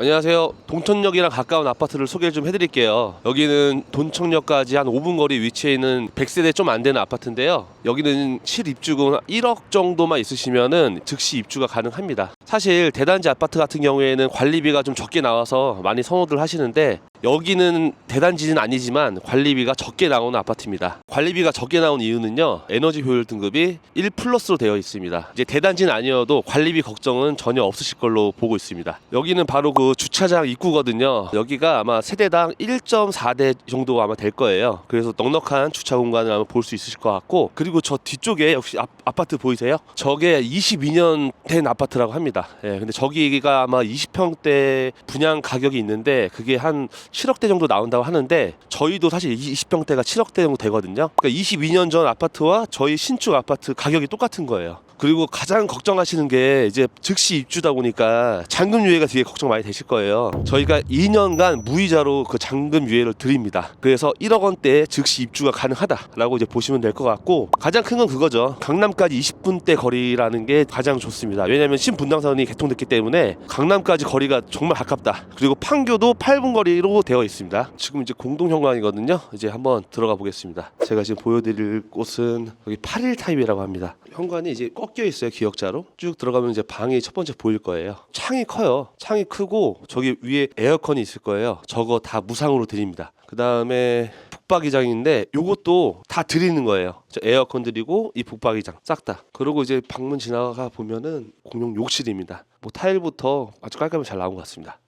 안녕하세요. 동천역이랑 가까운 아파트를 소개를 좀 해드릴게요. 여기는 돈청역까지 한 5분 거리 위치해 있는 100세대 좀 안 되는 아파트인데요. 여기는 실입주금 1억 정도만 있으시면은 즉시 입주가 가능합니다. 사실 대단지 아파트 같은 경우에는 관리비가 좀 적게 나와서 많이 선호들 하시는데 여기는 대단지는 아니지만 관리비가 적게 나오는 아파트입니다. 관리비가 적게 나온 이유는요. 에너지 효율 등급이 1 플러스로 되어 있습니다. 이제 대단지는 아니어도 관리비 걱정은 전혀 없으실 걸로 보고 있습니다. 여기는 바로 그 주차장 입구거든요. 여기가 아마 세대당 1.4대 정도 아마 될 거예요. 그래서 넉넉한 주차 공간을 아마 볼 수 있으실 것 같고 그리고 저 뒤쪽에 역시 아, 아파트 보이세요? 저게 22년 된 아파트라고 합니다. 예, 근데 저기가 아마 20평대 분양 가격이 있는데 그게 한 7억대 정도 나온다고 하는데 저희도 사실 20평대가 7억대 정도 되거든요. 그러니까 22년 전 아파트와 저희 신축 아파트 가격이 똑같은 거예요. 그리고 가장 걱정하시는 게 이제 즉시 입주다 보니까 잔금 유예가 되게 걱정 많이 되실 거예요. 저희가 2년간 무이자로 그 잔금 유예를 드립니다. 그래서 1억 원대에 즉시 입주가 가능하다라고 이제 보시면 될 것 같고 가장 큰 건 그거죠. 강남까지 20분대 거리라는 게 가장 좋습니다. 왜냐하면 신분당선이 개통됐기 때문에 강남까지 거리가 정말 가깝다. 그리고 판교도 8분 거리로 되어 있습니다. 지금 이제 공동 현관이거든요. 이제 한번 들어가 보겠습니다. 제가 지금 보여드릴 곳은 여기 8일 타입이라고 합니다. 현관이 이제 꺾여 있어요 기역자로. 쭉 들어가면 이제 방이 첫 번째 보일 거예요. 창이 커요. 창이 크고 저기 위에 에어컨이 있을 거예요. 저거 다 무상으로 드립니다. 그 다음에 북박이장인데 요것도 다 드리는 거예요. 저 에어컨 드리고 이 북박이장 싹 다. 그리고 이제 방문 지나가 보면은 공용 욕실입니다. 뭐 타일부터 아주 깔끔하게 잘 나온 것 같습니다.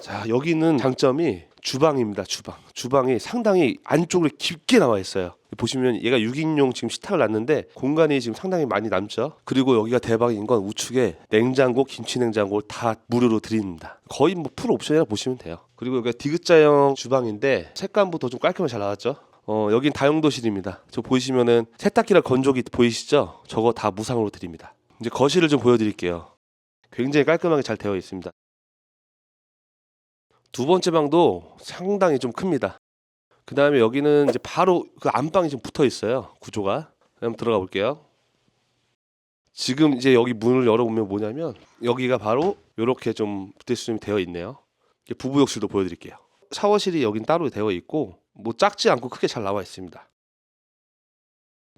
자 여기는 장점이 주방입니다 주방. 주방이 상당히 안쪽으로 깊게 나와 있어요 보시면 얘가 6인용 지금 식탁을 놨는데 공간이 지금 상당히 많이 남죠. 그리고 여기가 대박인 건 우측에 냉장고 김치 냉장고를 다 무료로 드립니다. 거의 뭐 풀 옵션이라 보시면 돼요. 그리고 여기가 디귿자형 주방인데 색감부터 좀 깔끔하게 잘 나왔죠? 어 여긴 다용도실입니다. 저 보시면은 세탁기랑 건조기 보이시죠? 저거 다 무상으로 드립니다. 이제 거실을 좀 보여드릴게요. 굉장히 깔끔하게 잘 되어 있습니다. 두 번째 방도 상당히 좀 큽니다. 그 다음에 여기는 이제 바로 그 안방이 좀 붙어 있어요. 구조가. 한번 들어가 볼게요. 지금 이제 여기 문을 열어보면 뭐냐면 여기가 바로 이렇게 좀수 되어 있네요. 이게 부부 욕실도 보여드릴게요. 샤워실이 여긴 따로 되어 있고 뭐 작지 않고 크게 잘 나와 있습니다.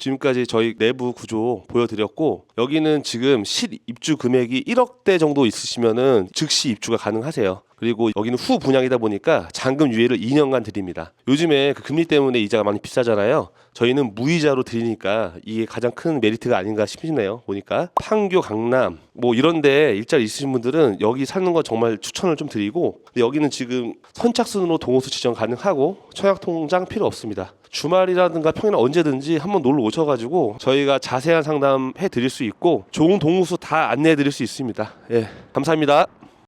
지금까지 저희 내부 구조 보여드렸고 여기는 지금 실 입주 금액이 1억대 정도 있으시면은 즉시 입주가 가능하세요. 그리고 여기는 후 분양이다 보니까 잔금 유예를 2년간 드립니다. 요즘에 그 금리 때문에 이자가 많이 비싸잖아요. 저희는 무이자로 드리니까 이게 가장 큰 메리트가 아닌가 싶네요. 보니까 판교, 강남 뭐 이런데 일자리 있으신 분들은 여기 사는 거 정말 추천을 좀 드리고 여기는 지금 선착순으로 동호수 지정 가능하고 청약 통장 필요 없습니다. 주말이라든가 평일에 언제든지 한번 놀러 오셔가지고 저희가 자세한 상담 해드릴 수 있고 좋은 동호수 다 안내해 드릴 수 있습니다. 예, 감사합니다.